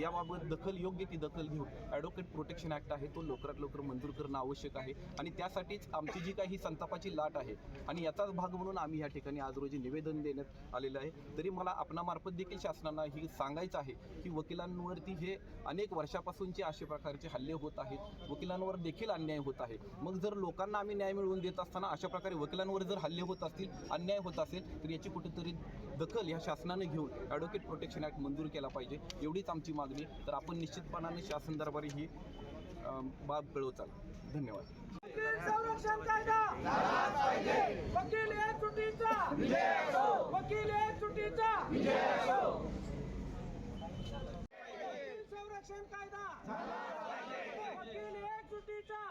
याबाबत दखल योग्य ती दखल घेऊन ॲडव्होकेट प्रोटेक्शन ॲक्ट आहे तो लवकरात लवकर मंजूर करणं आवश्यक आहे. आणि त्यासाठीच आमची जी काही संतापाची लाट आहे आणि याचाच भाग म्हणून आम्ही या ठिकाणी आज रोजी निवेदन देण्यात आलेलं आहे. तरी मला आपणामार्फत देखील शासनाला ही सांगायचं आहे की वकिलांवरती हे अनेक वर्षापासूनचे अशा प्रकारचे हल्ले होत आहेत. वकिलांवर देखील अन्याय होत आहे. मग जर लोकांना आम्ही न्याय मिळवून देत असताना अशा प्रकारे वकिलांवर जर हल्ले होत असतील अन्याय होत असेल तर याची कुठेतरी दखल या शासनाने घेऊन ॲडव्होकेट प्रोटेक्शन ॲक्ट मंजूर केला पाहिजे. एवढीच आमची मागणी तर आपण निश्चितपणाने शासन दरबारी ही बाब कळवचाल धन्यवाद. वकील संरक्षण कायदा. वकील हे चुकीचा. वकील हे चुकीचा. वकील संरक्षण कायदा. वकील हे चुकीचा.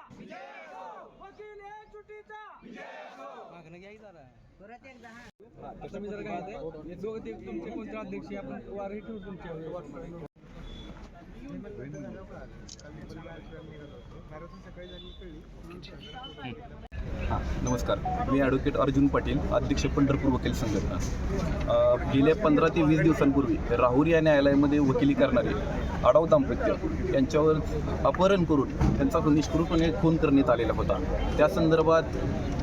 वकील हे चुकीचा तुम्ही जर काय होते हे दोघं ते तुमचे हां नमस्कार. मी ॲडव्होकेट अर्जुन पाटील अध्यक्ष पंढरपूर वकील संघटना गेल्या पंधरा ते वीस दिवसांपूर्वी राहुरी या न्यायालयामध्ये वकिली करणारे आडाव दाम्पत्य यांच्यावर अपहरण करून त्यांचा निष्कृतपणे खून करण्यात आलेला होता. त्या संदर्भात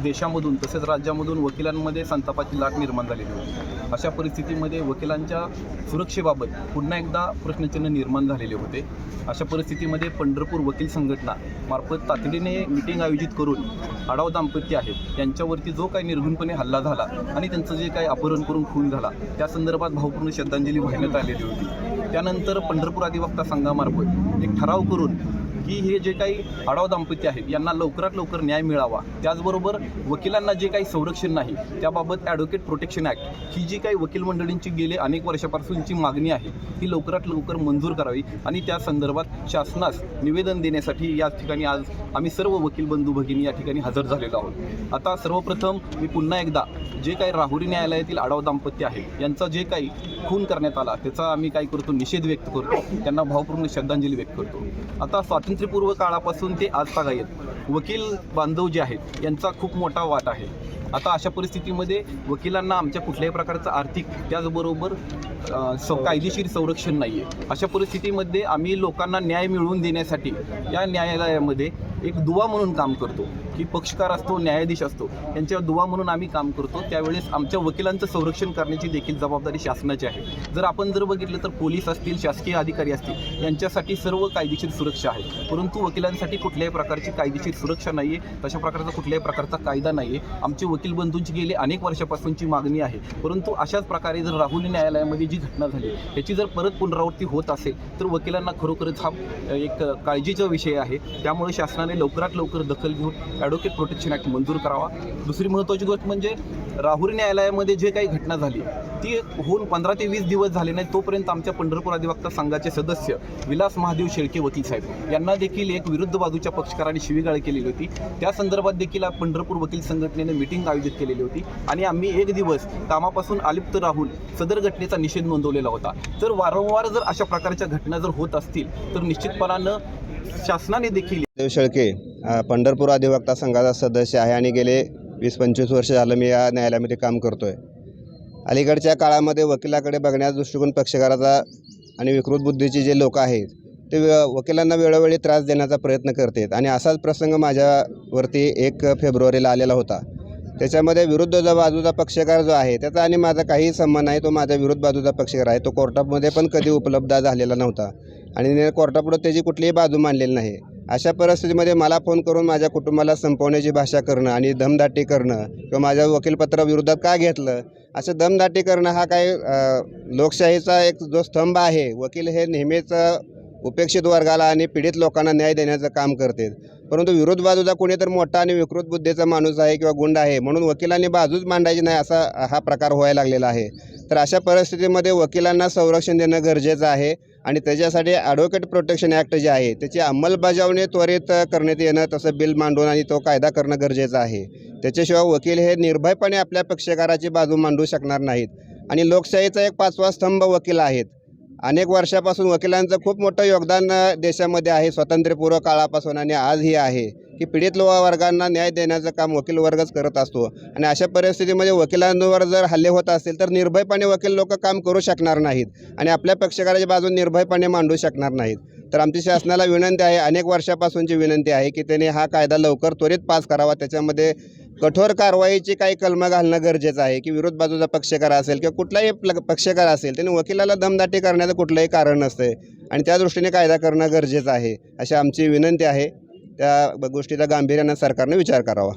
देशामधून तसेच राज्यामधून वकिलांमध्ये संतापाची लाट निर्माण झालेली होती. अशा परिस्थितीमध्ये वकिलांच्या सुरक्षेबाबत पुन्हा एकदा प्रश्नचिन्ह निर्माण झालेले होते. अशा परिस्थितीमध्ये पंढरपूर वकील संघटना मार्फत तातडीने मिटिंग आयोजित करून आडाव दाम्पत्य आहेत. त्यांच्यावरती जो काही निर्घुणपणे हल्ला झाला आणि त्यांचं जे काही अपहरण करून खून झाला त्या संदर्भात भावपूर्ण श्रद्धांजली वाहण्यात आलेली होती. त्यानंतर पंढरपूर अधिवक्ता संघामार्फत एक ठराव करून की हे जे काही आडाव दाम्पत्य आहेत यांना लवकरात लवकर न्याय मिळावा. त्याचबरोबर वकिलांना जे काही संरक्षण नाही त्याबाबत ॲडव्होकेट प्रोटेक्शन ॲक्ट ही जी काही वकील मंडळींची गेले अनेक वर्षापासूनची मागणी आहे ती लवकरात लवकर मंजूर करावी आणि त्या संदर्भात शासनास निवेदन देण्यासाठी या ठिकाणी आज आम्ही सर्व वकील बंधू भगिनी या ठिकाणी हजर झालेलो आहोत. आता सर्वप्रथम मी पुन्हा एकदा जे काही राहुरी न्यायालयातील आडाव दाम्पत्य आहे यांचा जे काही खून करण्यात आला त्याचा आम्ही काय करतो निषेध व्यक्त करतो त्यांना भावपूर्ण श्रद्धांजली व्यक्त करतो. आता स्वातंत्र्यपूर्व काळापासून ते आज वकील बांधव जे आहेत यांचा खूप मोठा वाट आहे. आता अशा परिस्थितीमध्ये वकिलांना आमच्या कुठल्याही प्रकारचं आर्थिक त्याचबरोबर स कायदेशीर संरक्षण नाही आहे अशा परिस्थितीमध्ये आम्ही लोकांना न्याय मिळवून देण्यासाठी या न्यायालयामध्ये एक दुवा म्हणून काम करतो की पक्षकार असतो न्यायाधीश असतो यांच्या दुवा म्हणून आम्ही काम करतो त्यावेळेस आमच्या वकिलांचं संरक्षण करण्याची देखील जबाबदारी शासनाची आहे. जर आपण जर बघितलं तर पोलीस असतील शासकीय अधिकारी असतील यांच्यासाठी सर्व कायदेशीर सुरक्षा आहे. परंतु वकिलांसाठी कुठल्याही प्रकारची कायदेशीर सुरक्षा नाही आहे तशा प्रकारचा कुठल्याही प्रकारचा कायदा नाही आहे आमचे वकील बंधूंची गेली अनेक वर्षापासूनची मागणी आहे. परंतु अशाच प्रकारे जर राहुल न्यायालयामध्ये जी घटना झाली याची जर परत पुनरावृत्ती होत असेल तर वकिलांना खरोखरच हा एक काळजीचा विषय आहे. त्यामुळे शासनाने लवकरात लवकर दखल घेऊन ॲडव्होकेट प्रोटेक्शन ॲक्ट मंजूर करावा. दुसरी महत्त्वाची गोष्ट म्हणजे राहुरी न्यायालयामध्ये जे काही घटना झाली ती होऊन पंधरा ते वीस दिवस झाले नाही तोपर्यंत आमच्या पंढरपूर अधिवक्ता संघाचे सदस्य विलास महादेव शेळके वकील साहेब यांना देखील एक विरुद्ध बाजूच्या पक्षकाराने शिवीगाळ केलेली होती. त्या संदर्भात देखील पंढरपूर वकील संघटनेने मिटिंग आयोजित केलेली होती आणि आम्ही एक दिवस कामापासून अलिप्त राहून सदर घटनेचा निषेध नोंदवलेला होता. तर वारंवार जर अशा प्रकारच्या घटना जर होत असतील तर निश्चितपणानं शासनाने देखील देव शेळके पंढरपूर अधिवक्ता संघाचा सदस्य आहे आणि गेले वीस पंचवीस वर्ष झालं मी या न्यायालयामध्ये काम करतो आहे अलीकडच्या काळामध्ये वकिलाकडे बघण्याचा दृष्टिकोन पक्षकाराचा आणि विकृत बुद्धीचे जे लोक आहेत ते वकिलांना वेळोवेळी त्रास देण्याचा प्रयत्न करतात. आणि असाच प्रसंग माझ्यावरती एक फेब्रुवारीला आलेला होता. त्याच्यामध्ये विरुद्ध जो बाजूचा पक्षकार जो आहे त्याचा आणि माझा काही संबंध नाही तो माझ्या विरुद्ध बाजूचा पक्षकार आहे. तो कोर्टामध्ये पण कधी उपलब्ध झालेला नव्हता. आणि कोर्टापुढं त्याची कुठलीही बाजू मांडलेली नाही. अशा परिस्थितीमध्ये मला फोन करून माझ्या कुटुंबाला संपवण्याची भाषा करणं आणि दमदाटी करणं किंवा माझ्या वकीलपत्राविरोधात का घेतलं असं दमदाटी करणं हा काही लोकशाहीचा एक जो स्तंभ आहे. वकील हे नेहमीच उपेक्षित वर्गाला आणि पीडित लोकांना न्याय देण्याचं काम करते. परंतु विरोध बाजूचा कोणी तर मोठा आणि विकृत बुद्धीचा माणूस आहे किंवा गुंड आहे म्हणून वकिलांनी बाजूच मांडायची नाही असा हा प्रकार व्हायला लागलेला आहे. तर अशा परिस्थितीमध्ये वकिलांना संरक्षण देणं गरजेचं आहे. आणि त्याच्यासाठी ॲडव्होकेट प्रोटेक्शन ॲक्ट जे आहे त्याची अंमलबजावणी त्वरित करण्यात येणं तसं बिल मांडून आणि तो कायदा करणं गरजेचं आहे. त्याच्याशिवाय वकील हे निर्भयपणे आपल्या पक्षकाराची बाजू मांडू शकणार नाहीत. आणि लोकशाहीचा एक पाचवा स्तंभ वकील आहेत. अनेक वर्षापासून वकिलांचं खूप मोठं योगदान देशामध्ये आहे. स्वातंत्र्यपूर्व काळापासून आणि आजही आहे. की पीडित लो वर्गांना न्याय देण्याचं काम वकील वर्गच करत असतो. आणि अशा परिस्थितीमध्ये वकिलांवर जर हल्ले होत असतील तर निर्भयपणे वकील लोक काम करू शकणार नाहीत. आणि आपल्या पक्षकाराच्या बाजून निर्भयपणे मांडू शकणार नाहीत. तर आमची शासनाला विनंती आहे अनेक वर्षापासूनची विनंती आहे की त्यांनी हा कायदा लवकर त्वरित पास करावा. त्याच्यामध्ये कठोर कारवाईची काही कलमं घालणं गरजेचं आहे की विरोध बाजूचा पक्षकार असेल किंवा कुठलाही प्ल- पक्षकार असेल त्यांनी वकिलाला दमदाटी करण्याचं कुठलंही कारण नसते आणि त्या दृष्टीने कायदा करणं गरजेचं आहे अशी आमची विनंती आहे. त्या गोष्टीचा गांभीर्यानं सरकारने विचार करावा.